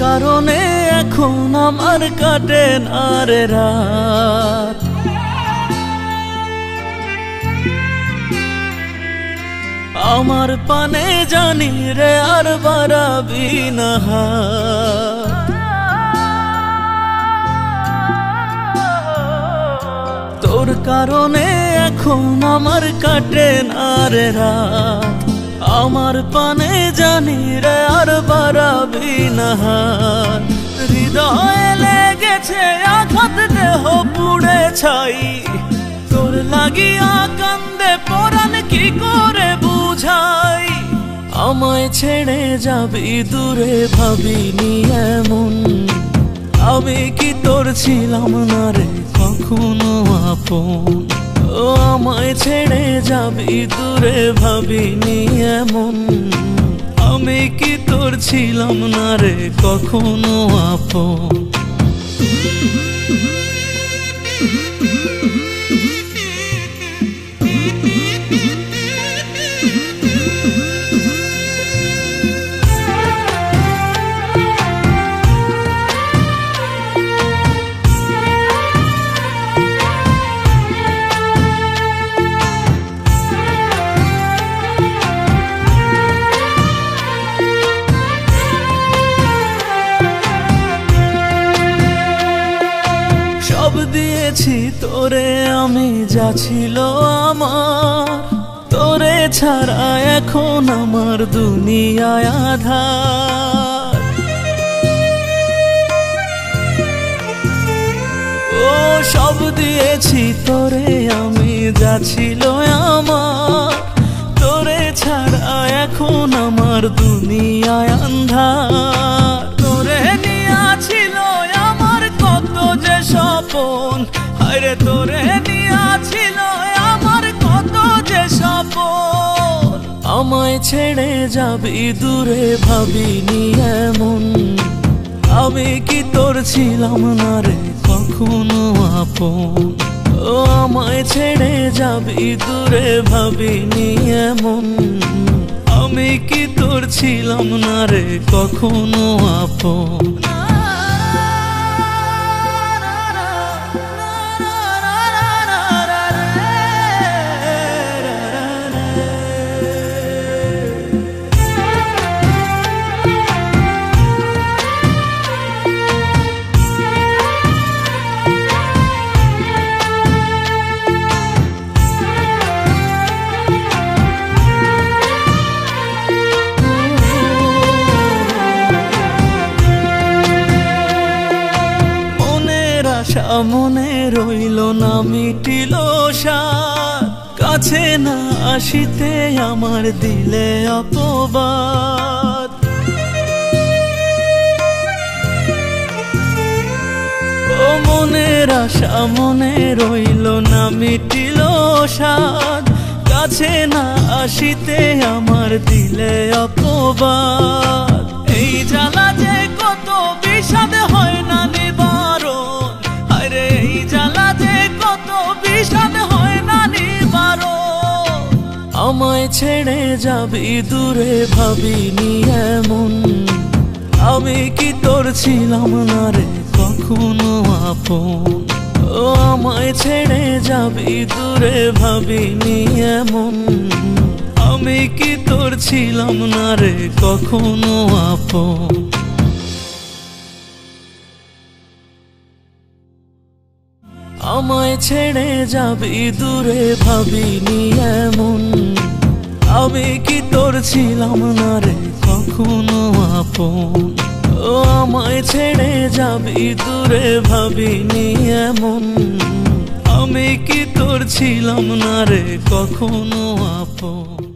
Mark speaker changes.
Speaker 1: কারণে এখন আমার কাটে না রাত আমার পানে জানি রে আর বাড়াবি না। তোর কারণে এখন আমার কাটে না রাত আমার পানে জানি রে আর বাড়াবি না। হৃদয়ে লেগেছে আঘাত, দেহ পুড়ে ছাই। তোর লাগিয়া কান্দে পরাণ কি করে বুঝাই? আমায় ছেড়ে যাবি দূরে, ভাবিনি এমন। আমি কি তোর ছিলাম না রে, কখনো আপন? আমায় ছেড়ে যাবি দূরে ভাবিনি এমন। আমি কি তোর ছিলাম না রে কখনো আপন? দিয়েছি তোরে আমি যা ছিল আমার। তোরে ছাড়া এখন আমার দুনিয়ায় আধার। ও, সব দিয়েছি, তোরে আমি যা আমার। তোরে ছাড়া এখন আমার দুনিয়ায় আন্ধার। আরে তোরে নিয়া ছিল আমার কত যে স্বপন আমায় ছেড়ে যাবি দূরে ভাবিনি এমন। আমি কি তোর ছিলাম না রে কখনো আপন? ও, আমায় ছেড়ে যাবি দূরে ভাবিনি এমন। আমি কি তোর ছিলাম না রে কখনো আপন? মনে রইল না, মিটিল কাছে না আসিতে আমার দিলে অপবাদ। ও মনের আশা, মনে রইল না, মিটিল সাদ কাছে না আসিতে আমার দিলে অপবাদ। এই জ্বালা যে ছেড়ে যাবি দূরে ভাবিনি এমন। আমি কি তোর ছিলাম না রে কখনো আপন? ও, আমায় ছেড়ে যাবি দূরে ভাবিনি এমন। আমি কি তোর ছিলাম না রে কখনো আপন? আমায় ছেড়ে যাবি দূরে ভাবিনি এমন। আমি কি তোর ছিলাম না রে? কখনো আপন। ও আমায় ছেড়ে যাবি, দূরে ভাবিনি এমন। আমি কি তোর ছিলাম না রে? কখনো আপন।